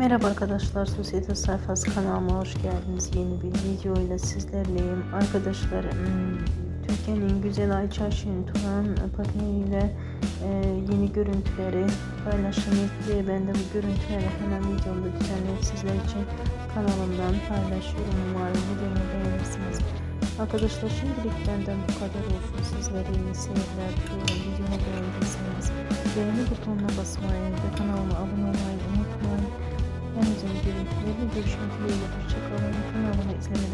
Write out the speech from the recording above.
Merhaba arkadaşlar, Sosyete Sayfası kanalıma hoş geldiniz. Yeni bir video ile sizlerleyim. Arkadaşlar, Türkiye'nin güzel Ayça Şenturan pateniyle e, yeni görüntüleri paylaşılmıştı. Ben de bu görüntüleri hemen videomda düzenleyip sizler için kanalımdan paylaşıyorum. Umarım videomu beğenirsiniz. Arkadaşlar şimdilik benden bu kadar olsun. Sizlere iyi seyirler diliyorum. Videomu beğendiyseniz beğeni butonuna basmayı ve kanalıma abone olmayı görüşmek dileğiyle. Hoşçakalın. Kanalıma kalın.